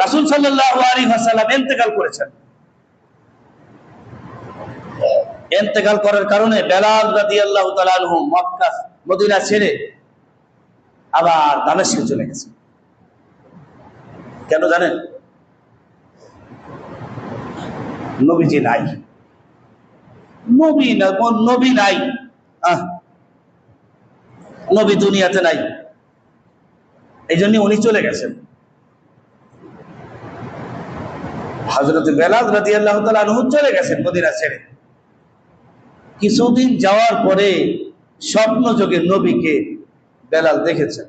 রাসুল হাসাল্লাম এন্তেকাল করেছেন। এন্তেকাল করার কারণে বেলাল মদিনা ছেড়ে আবার দামেশকে চলে গেছে। কেন জানেন? নবীজি নাই। নবী নবী নাই। নবী দুনিয়াতে নাই। এই জন্য উনি চলে গেছেন। হজরত বেলাল রাজি আল্লাহ তালু চলে গেছেন মদিনা ছেড়ে। কিছুদিন যাওয়ার পরে স্বপ্ন যোগে নবীকে বেলাল দেখেছেন।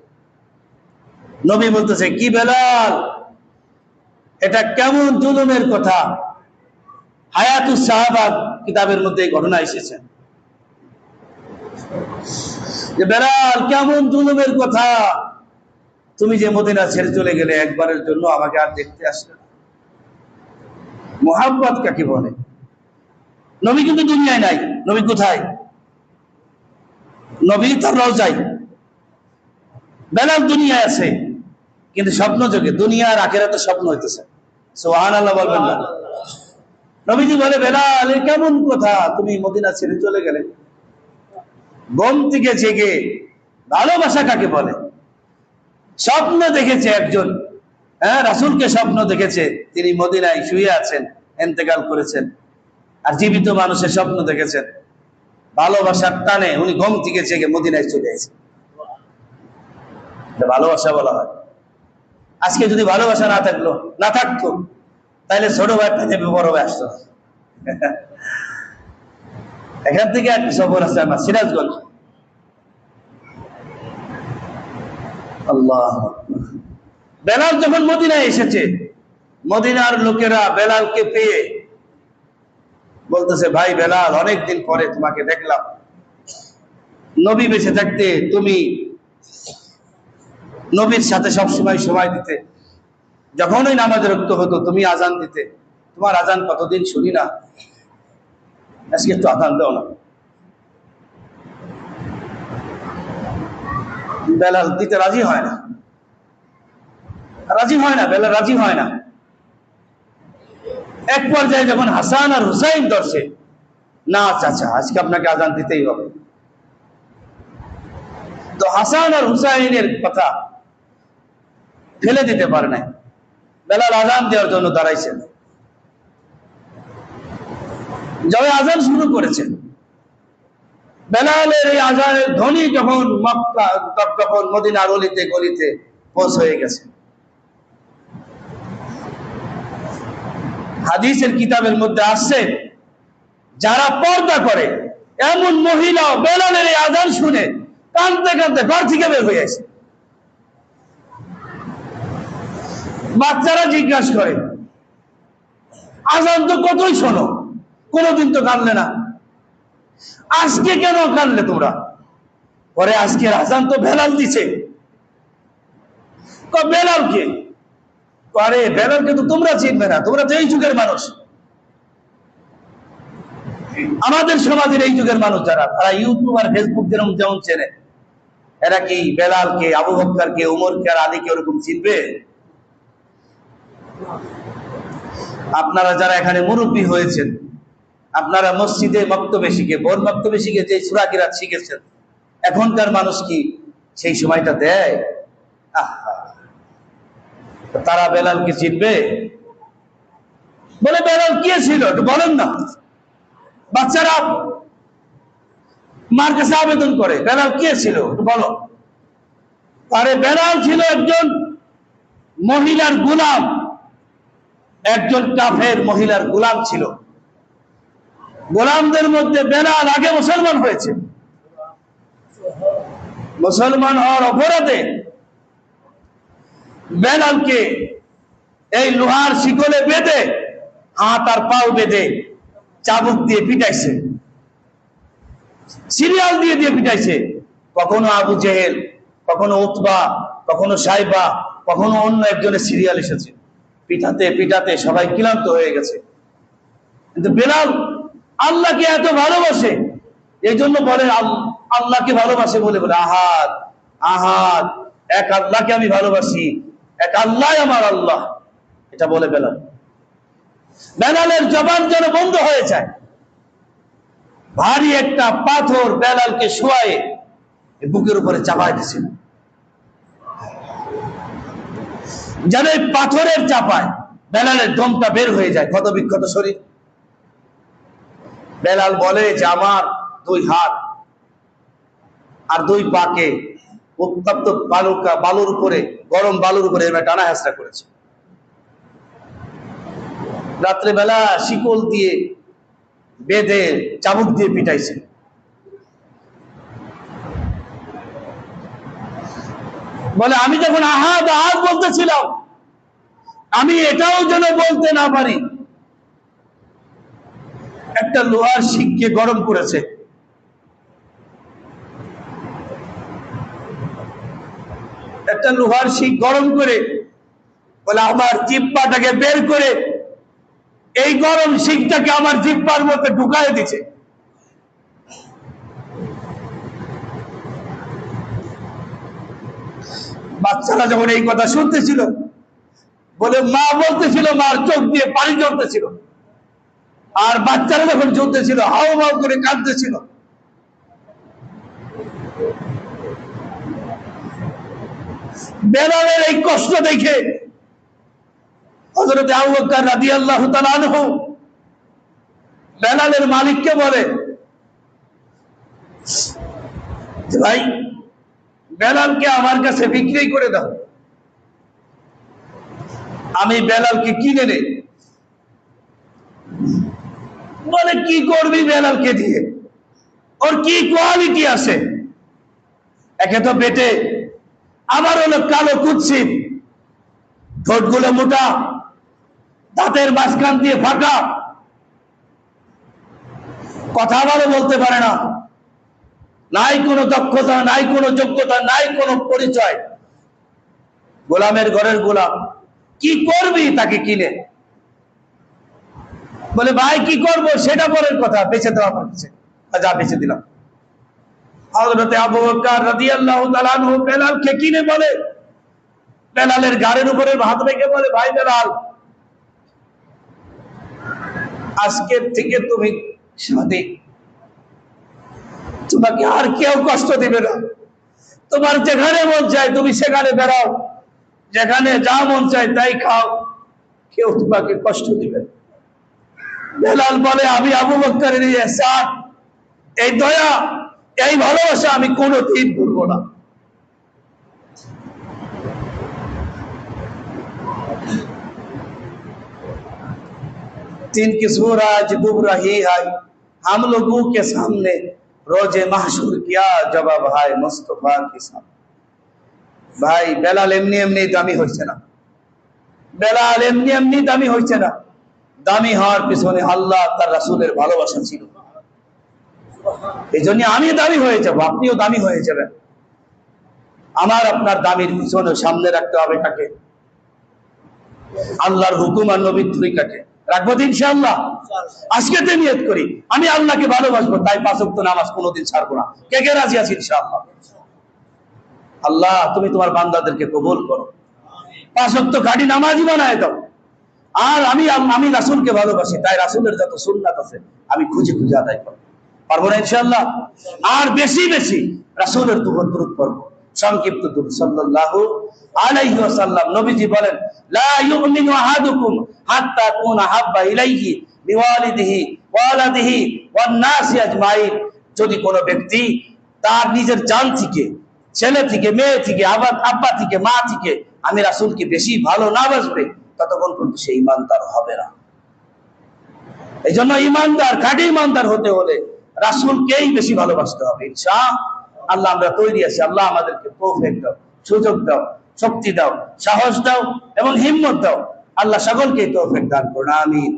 নবী বলতেছে, কি বেলাল? এটা কেমন জুলুমের কথা? হায়াতু সাহাবাদ কিতাবের মধ্যে এই ঘটনা এসেছে। যে বেলাল, কেমন জুলুমের কথা? তুমি যে মদিনা ছেড়ে চলে গেলে একবারের জন্য আমাকে আর দেখতে আসলে না। মোহাম্মত কাকে বলে? নবী কিন্তু দুনিয়ায় নাই। নবী কোথায়? নবী তার রওজাই বেলাল দুনিয়ায় আছে, কিন্তু স্বপ্ন যোগে দুনিয়ার আখেরাতে স্বপ্ন হইতেছে। সোহান বলবেন না। নবীজি বলে, বেলাল কেমন কথা? তুমি মদিনা ছেড়ে চলে গেলে। ঘুম থেকে জেগে ভালোবাসা কাকে বলে? স্বপ্ন দেখেছে একজন হ্যাঁ রাসুলকে স্বপ্ন দেখেছে। তিনি মদিনায় শুয়ে আছেন এন্তেকাল করেছেন। আর জীবিত মানুষের স্বপ্ন দেখেছেন। ভালোবাসার টানে উনি ঘুম থেকে জেগে মদিনায় চলে এসেছেন ভালোবাসা বলা হয়। আজকে যদি ভালোবাসা না থাকল, না থাকতো তাহলে ছোট যাবে বড় ভাই আসতো এখান থেকে একটা সফর আছে আমার, সিরাজগঞ্জ। আল্লাহ বেলাল যখন মদিনায় এসেছে, মদিনার লোকেরা বেলালকে পেয়ে বলতেছে, ভাই বেলাল, অনেকদিন পরে তোমাকে দেখলাম। নবী বেঁচে থাকতে তুমি নবীর সাথে সবসময় সময় দিতে। যখনই নামাজ রক্ত হতো, তুমি আজান দিতে। তোমার আজান কতদিন শুনি না। আজকে একটু আজান দাও না। বেলাল দিতে রাজি হয় না। রাজি হয় না বেলাল রাজি হয় না। এক পর্যায়ে যখন হাসান আর হুসাইন দর্শে না চাচা, আজকে আপনাকে আজান দিতেই হবে। তো হাসান আর হুসাইনের কথা ফেলে দিতে পারে নাই। বেলাল আজান দেওয়ার জন্য দাঁড়াইছেন। যবে আজান শুরু করেছেন বেলালের এই আজানের ধ্বনি যখন মক্কা যখন মদিনার অলিতে গলিতে পৌঁছ হয়ে গেছে। হাদিসের কিতাবের মধ্যে আসছে, যারা পর্দা করে, এমন মহিলা বেলালের এই আজান শুনে কানতে কানতে ঘর থেকে বের হয়ে আসে বাচ্চারা জিজ্ঞাসা করে, আজান তো কতই শোনো, কোনোদিন তো কানলে না। আজকে কেন কানলে তোমরা? পরে আজকের আজান তো বেলাল দিছে। বেলাল কে? আরে বেলালকে তো তোমরা চিনবে না, তোমরা তো এই যুগের মানুষ। আমাদের সমাজের এই যুগের মানুষ যারা, তারা ইউটিউব আর ফেসবুক যেরকম যেমন চেনে, এরা কি বেলালকে, আবু বক্করকে, উমরকে আর আলীকে ওরকম চিনবে? আপনারা যারা এখানে মুরব্বী হয়েছেন, আপনারা মসজিদে মক্তবে শিখে বোর মক্তবে শিখে, যে সুরাকিরাত শিখেছেন, এখনকার মানুষ কি সেই সময়টা দেয়? আহা তারা বেলালকে চিনবে? বলে, বেলাল কে ছিল? একটু বলেন না। বাচ্চারা মার কাছে আবেদন করে, বেলাল কে ছিল? একটু বলো। আরে, বেলাল ছিল একজন মহিলার গুলাম। একজন কাফের মহিলার গোলাম ছিল। গোলামদের মধ্যে বেলাল আগে মুসলমান হয়েছে। মুসলমান হওয়ার অপরাধে বেলালকে এই লোহার শিকলে বেঁধে হাত আর পাও বেঁধে চাবুক দিয়ে পিটাইছে। সিরিয়াল দিয়ে দিয়ে পিটাইছে। কখনো আবু জেহেল, কখনো উতবা, কখনো সাইবা, কখনো অন্য একজনের সিরিয়াল এসেছে। পিঠাতে পিঠাতে সবাই ক্লান্ত হয়ে গেছে। কিন্তু বেলাল আল্লাহকে এত ভালোবাসে এই জন্য বলে আল্লাহকে ভালোবাসে বলে বলে, আহাদ আহাদ, এক আল্লাহকে আমি ভালোবাসি এক আল্লাহ আমার আল্লাহ। এটা বলে বেলাল। বেলালের জবান যেন বন্ধ হয়ে যায়। ভারী একটা পাথর বেলালকে শোয়ায়ে বুকের উপরে চাপাই দিছিল। যেন এই পাথরের চাপায় বেলালের দমটা বের হয়ে যায় ক্ষত বিক্ষত শরীর। বেলাল বলে যে, আমার দুই হাত আর দুই পাকে উত্তপ্ত বালুকা, বালুর উপরে, গরম বালুর উপরে এবার টানা হেসরা করেছে। রাত্রেবেলা শিকল দিয়ে বেঁধে চাবুক দিয়ে পিটাইছে। বলে, আমি যখন আহাদ আহাদ বলতেছিলাম, আমি এটাও যেন বলতে না পারি। একটা লোহার শিখকে গরম করেছে। একটা লোহার শিখ গরম করে, বলে আমার জিব্বাটাকে বের করে, এই গরম শিখটাকে আমার জিব্বার মধ্যে ঢুকায় দিছে। বাচ্চারা যখন এই কথা শুনতেছিল, বলে মা বলতেছিল, মার চোখ দিয়ে পানি ঝরতেছিল আর বাচ্চারা যখন চলতেছিল হাও হাও করে কাঁদতেছিল। বেলালের এই কষ্ট দেখে হজরত আবু বকর রাদিয়াল্লাহু তাআলা আনহু বেলালের মালিককে বলে ভাই, বেলালকে আমার কাছে বিক্রি করে দাও। আমি বেলালকে কিনে নেই। বলে, কি করবি বেলালকে দিয়ে? ওর কি কোয়ালিটি আছে? একে তো পেটে আবার হলো কালো কুৎসিত ঠোঁটগুলো মোটা, দাঁতের মাঝখান দিয়ে ফাঁকা। কথা ভালো বলতে পারে না। নাই কোনো দক্ষতা, নাই কোনো যোগ্যতা, নাই কোনো পরিচয়। গোলামের ঘরের গোলাম। কি করবি তাকে কিনে? বলে, ভাই, কি করব? সেটা পরের কথা। বেঁচে দেওয়া আমার যা বেঁচে দিলাম। আবু বকর রাদিয়াল্লাহু কিনে বলে? বেলালের উপরে হাত রেখে বলে, ভাই বেলাল থেকে তুমি তোমাকে আর কেউ কষ্ট দিবে না। তোমার যেখানে মন চায় তুমি সেখানে বেড়াও। যেখানে যা মন চায় তাই খাও। কেউ তোমাকে কষ্ট দিবে। বেলাল বলে, আমি আবু এহসান এই দয়া এই ভালোবাসা আমি কোনোদিন ভুলবো না तीन किस्मों आज डूब रही है हम लोगों के सामने रोजे महशूर किया जवाब है मुस्तफा के सामने ভাই বেলাল এমনি এমনি দামি হচ্ছে না বেলাল এমনি এমনি দামি হচ্ছে না দামি হওয়ার পিছনে আল্লাহ তার রাসূলের ভালোবাসা ছিল এই জন্য আমি দামি হয়ে যাব আপনিও দামি হয়ে যাবেন। আমার আপনার দামির পিছনে সামনে রাখতে হবে কাকে? আল্লাহর হুকুম আর নবীর তরিকাকে রাখব তো ইনশাআল্লাহ? আজকে তো নিয়ত করি আমি আল্লাহকে ভালোবাসবো তাই নামাজ কোনোদিন ছাড়বো না। কে কে রাজি আছি ইনশাআল্লাহ? আল্লাহ তুমি তোমার বান্দাদেরকে কবুল করো। গাড়ি নামাজই বানায় দাও। আর আমি আমি রাসূলকে ভালোবাসি তাই রাসূলের যত সুন্নাত আছে আমি খুঁজে খুঁজে আদায় করব। পারব না ইনশাআল্লাহ। আর বেশি বেশি রাসূলের দুহর দরুদ পড়ব সংক্ষিপ্ত দরুদ সাল্লাল্লাহু আলাইহি নবীজি বলেন যদি ব্যক্তি তার নিজের জান থেকে, ছেলে থেকে, মেয়ে থেকে, আবার আব্বা থেকে, মা থেকে আমি রাসূলকে বেশি ভালো না বাসবে, ততক্ষণ পর্যন্ত সে ইমানদার হবে না। এই জন্য ইমানদার, খাঁটি ইমানদার হতে হলে রাসূলকেই বেশি ভালোবাসতে হবে, ইনশা আল্লাহ, আমরা তৈরি আছি। আল্লাহ আমাদেরকে তৌফিক দাও, সুযোগ দাও, শক্তি দাও, সাহস দাও এবং হিম্মত দাও। আল্লাহ সকলকে তৌফিক দান করুন, আমিন।